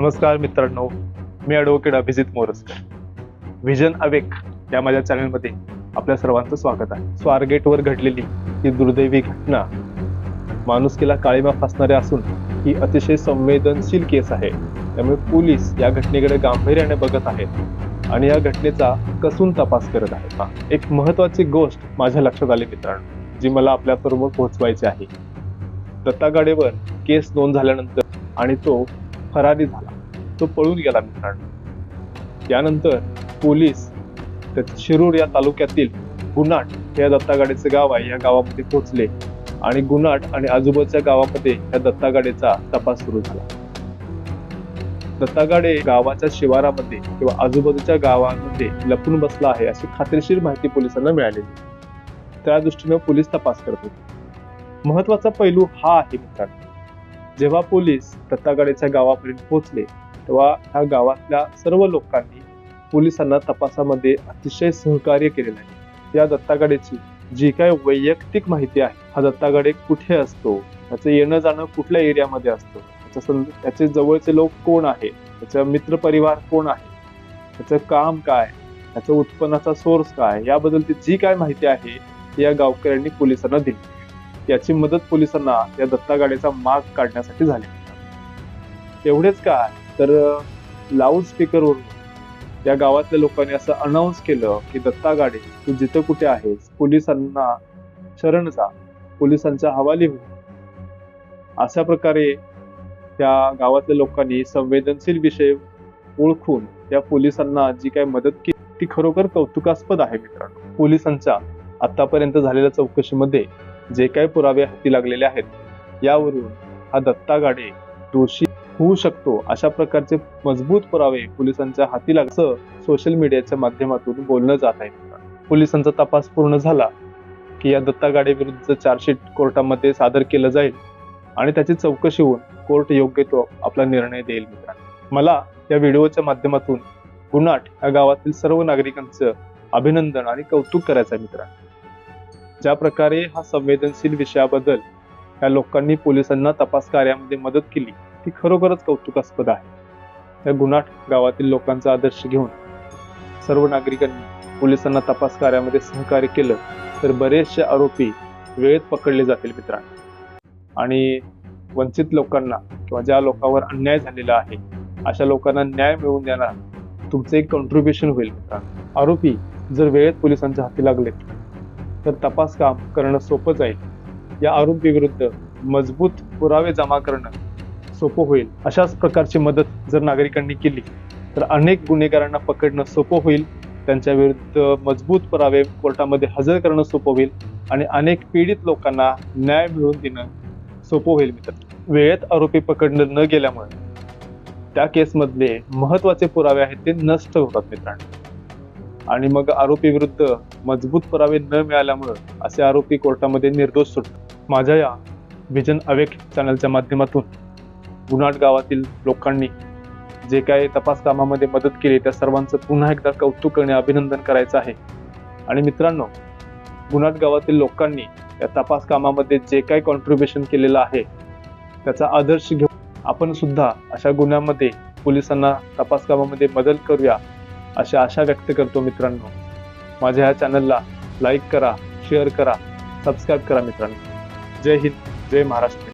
नमस्कार मित्रांनो मी advocate Abhijit Moraskar vision awake या माझ्या चॅनलमध्ये आपल्या सर्वांचं स्वागत आहे. स्वारगेटवर घडलेली ही दुर्दैवी घटना माणुसकीला काळीमा फासणारे असून ही अतिशय संवेदनशील केस आहे. त्यामुळे पोलीस या घटनेकडे गांभीर्याने बघत आहेत आणि या घटनेचा कसून तपास करत आहेत. एक महत्वाची गोष्ट माझ्या लक्षात आली मित्रांनो जी मला आपल्याबरोबर पोहोचवायची आहे. दत्ता गाडेवर केस नोंद झाल्यानंतर आणि तो फरारी झाला तो पळून गेला मित्रांनो. यानंतर पोलीस त्या शिरूर या तालुक्यातील गुनाट या दत्तागाडीचे गाव आहे. या गावामध्ये पोहोचले आणि गुनाट आणि आजूबाजूच्या गावामध्ये या दत्तागाडीचा तपास सुरू झाला. दत्तागाडे गावाच्या शिवारामध्ये किंवा आजूबाजूच्या गावामध्ये लपून बसला आहे अशी खात्रीशीर माहिती पोलिसांना मिळालेली त्या दृष्टीने पोलीस तपास करत होते. महत्त्वाचा पैलू हा आहे मित्रांनो. जेव्हा पोलीस दत्ताकडेच्या गावापर्यंत पोहोचले तेव्हा ह्या गावातल्या सर्व लोकांनी पोलिसांना तपासामध्ये अतिशय सहकार्य केलेलं आहे. या दत्ताकडेची जी काय वैयक्तिक माहिती आहे हा दत्तागडे कुठे असतो त्याचं येणं जाणं कुठल्या एरियामध्ये असतं त्याच्या सं त्याचे जवळचे लोक कोण आहे त्याचा मित्रपरिवार कोण आहे त्याचं काम काय त्याचं उत्पन्नाचा सोर्स काय याबद्दलची जी काय माहिती आहे ती या गावकऱ्यांनी पोलिसांना दिली. याची मदत पोलिसांना या दत्तागाडीचा माग काढण्यासाठी झाली. एवढेच काय तर लाऊड स्पीकरवरून या गावातल्या लोकांनी असं अनाऊन्स केलं की दत्ता गाडे तू जिथं कुठे आहेस पोलिसांना शरण जा. पोलिसांच्या हवाली हो अशा प्रकारे त्या गावातल्या लोकांनी संवेदनशील विषय ओळखून त्या पोलिसांना जी काही मदत केली ती खरोखर कौतुकास्पद आहे मित्रांनो. पोलिसांच्या आतापर्यंत झालेल्या चौकशीमध्ये जे काही पुरावे हाती लागलेले आहेत यावरून हा दत्ता गाडे दोषी होऊ शकतो अशा प्रकारचे मजबूत पुरावे पोलिसांच्या हाती लाग सोशल मीडियाच्या माध्यमातून बोलणं जात आहे. पोलिसांचा तपास पूर्ण झाला की या दत्ता गाडे विरुद्ध चार्जशीट कोर्टामध्ये सादर केलं जाईल आणि त्याची चौकशी होऊन कोर्ट योग्य तो आपला निर्णय देईल. मित्रांनो मला या व्हिडिओच्या माध्यमातून गुन्हाट या गावातील सर्व नागरिकांचं अभिनंदन आणि कौतुक करायचं आहे मित्रांनो. ज्या प्रकारे हा संवेदनशील विषयाबद्दल या लोकांनी पोलिसांना तपास कार्यामध्ये मदत केली ती खरोखरच कौतुकास्पद आहे. या गुन्हाट गावातील लोकांचा आदर्श घेऊन सर्व नागरिकांनी पोलिसांना तपास कार्यामध्ये सहकार्य केलं तर बरेचसे आरोपी वेळेत पकडले जातील मित्रांनो. आणि वंचित लोकांना किंवा ज्या लोकांवर अन्याय झालेला आहे अशा लोकांना न्याय मिळवून देणार तुमचं एक कॉन्ट्रीब्युशन होईल मित्रांनो. आरोपी जर वेळेत पोलिसांच्या हाती लागले तर तपास काम करणं सोपं जाईल. या आरोपीविरुद्ध मजबूत पुरावे जमा करणं सोपं होईल. अशाच प्रकारची मदत जर नागरिकांनी केली तर अनेक गुन्हेगारांना पकडणं सोपं होईल. त्यांच्या विरुद्ध मजबूत पुरावे कोर्टामध्ये हजर करणं सोपं होईल आणि अनेक पीडित लोकांना न्याय मिळवून देणं सोपं होईल मित्र. वेळेत आरोपी पकडणं न गेल्यामुळे त्या केसमधले महत्त्वाचे पुरावे आहेत ते नष्ट होतात मित्रांनो. आणि मग आरोपी विरुद्ध मजबूत पुरावे न मिळाल्यामुळं असे आरोपी कोर्टामध्ये निर्दोष सुटतात माझ्या या विजन अवेक चॅनलच्या माध्यमातून गुनाट गावातील लोकांनी जे काही तपास कामामध्ये मदत केली त्या सर्वांचं पुन्हा एकदा कौतुक आणि अभिनंदन करायचं आहे. आणि मित्रांनो गुनाट गावातील लोकांनी या तपास कामामध्ये जे काही कॉन्ट्रीब्युशन केलेलं आहे त्याचा आदर्श घेऊन आपण सुद्धा अशा गुन्ह्यामध्ये पोलिसांना तपास कामामध्ये मदत करूया. अशी आशा व्यक्त करतो मित्रांनो. माझ्या ह्या चॅनलला लाईक करा शेअर करा सबस्क्राईब करा मित्रांनो. जय हिंद जय महाराष्ट्र.